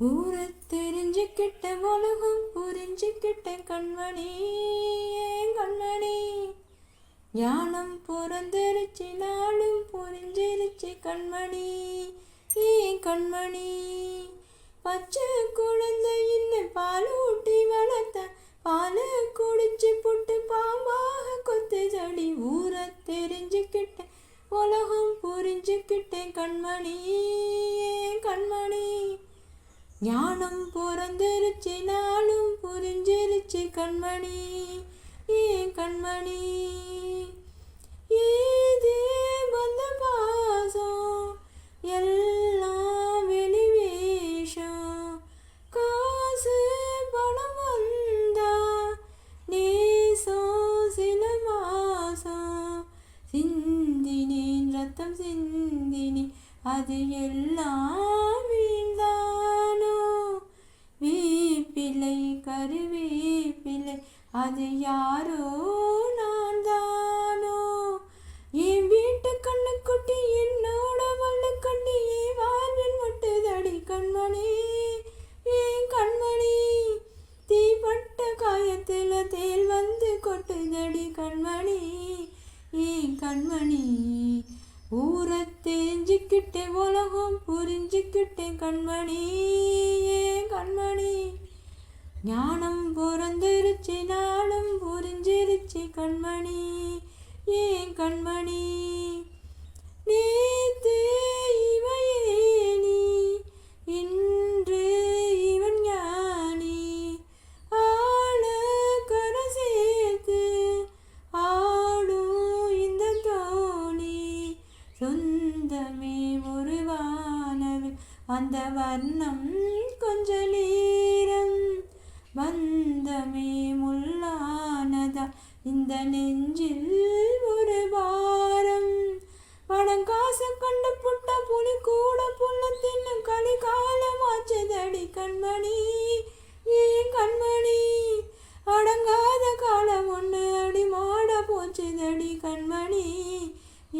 ஊரை தெரிஞ்சுக்கிட்ட உலகம் புரிஞ்சுக்கிட்ட கண்மணி கண்மணி? ஞானம் பிறந்திருச்சு நாளும் புரிஞ்சிருச்சு கண்மணி ஏன் கண்மணி? பச்சை குழந்தை இன்னும் பால் ஊட்டி வளர்த்த பால குடிச்சு புட்டு பாம்பாக கொத்துதடி. ஊரை தெரிஞ்சுக்கிட்ட உலகம் புரிஞ்சுக்கிட்டேன் கண்மணி கண்மணி? ஞானம் பிறந்திருச்சு நாளும் புரிஞ்சிருச்சு கண்மணி ஏன் கண்மணி. ஏது வந்த பாசம் எல்லாம் வெளிவேஷம். காசு பணம் வந்தா நேசம் சில மாசம். சிந்தினேன் ரத்தம் சிந்தினேன் அது எல்லாம் அது யாரோ நான் தானோ என் வீட்டு கண்ணுக்குட்டி என்னோட வல்லு கண்ணி என் வாழ்வில் முட்டுதடி கண்மணி. ஏன் கண்மணி தீப்பட்ட காயத்தில் தேல் வந்து கொட்டுதடி கண்மணி. ஏன் கண்மணி ஊரை தெரிஞ்சுக்கிட்டே உலகம் புரிஞ்சுக்கிட்டே கண்மணி. ஏன் கண்மணி ஞானம் பிறந்திருச்சு நாளும் புரிஞ்சிருச்சு கண்மணி. ஏன் கண்மணி? நேத்து இவையேனி இன்று இவன் ஞானி. ஆள கரை சேர்த்து ஆடும் இந்த தோணி சொந்தமே ஒரு வானவில் அந்த வர்ணம் கொஞ்சலே இந்த நெஞ்சில் ஒரு வாரம் பணம் காசு கண்டு புட்ட புலி கூட புல்ல தின்னு களி காலமாச்சதடி கண்மணி. ஏ கண்மணி அடங்காத காலம் ஒன்று அடி மாட போச்சதடி கண்மணி.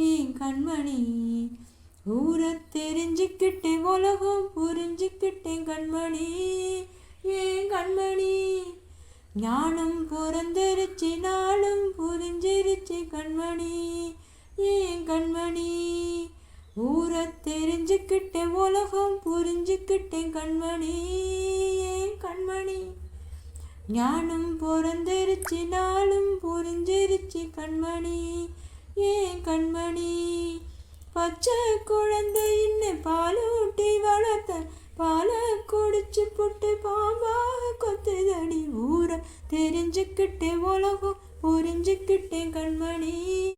ஏ கண்மணி ஊரை தெரிஞ்சுக்கிட்டேன் உலகம் புரிஞ்சுக்கிட்டேன் கண்மணி. ஏன் கண்மணி ஞானம் பிறந்திருச்சு நாளும் புரிஞ்சிருச்சு கண்மணி. ஏன் கண்மணி ஊரை தெரிஞ்சுக்கிட்டேன் உலகம் புரிஞ்சுக்கிட்டேன் கண்மணி. ஏன் கண்மணி ஞானம் பிறந்திருச்சு நாளும் புரிஞ்சிருச்சு கண்மணி. ஏன் கண்மணி பச்சை குழந்தைன்னு பாலூட்டி வளர்த்த பாலை குடிச்சு புட்டு பாம்பாக கொத்துது. ஊரை தெரிஞ்சுக்கிட்டே உலகம் புரிஞ்சுக்கிட்டேன் கண்மணி.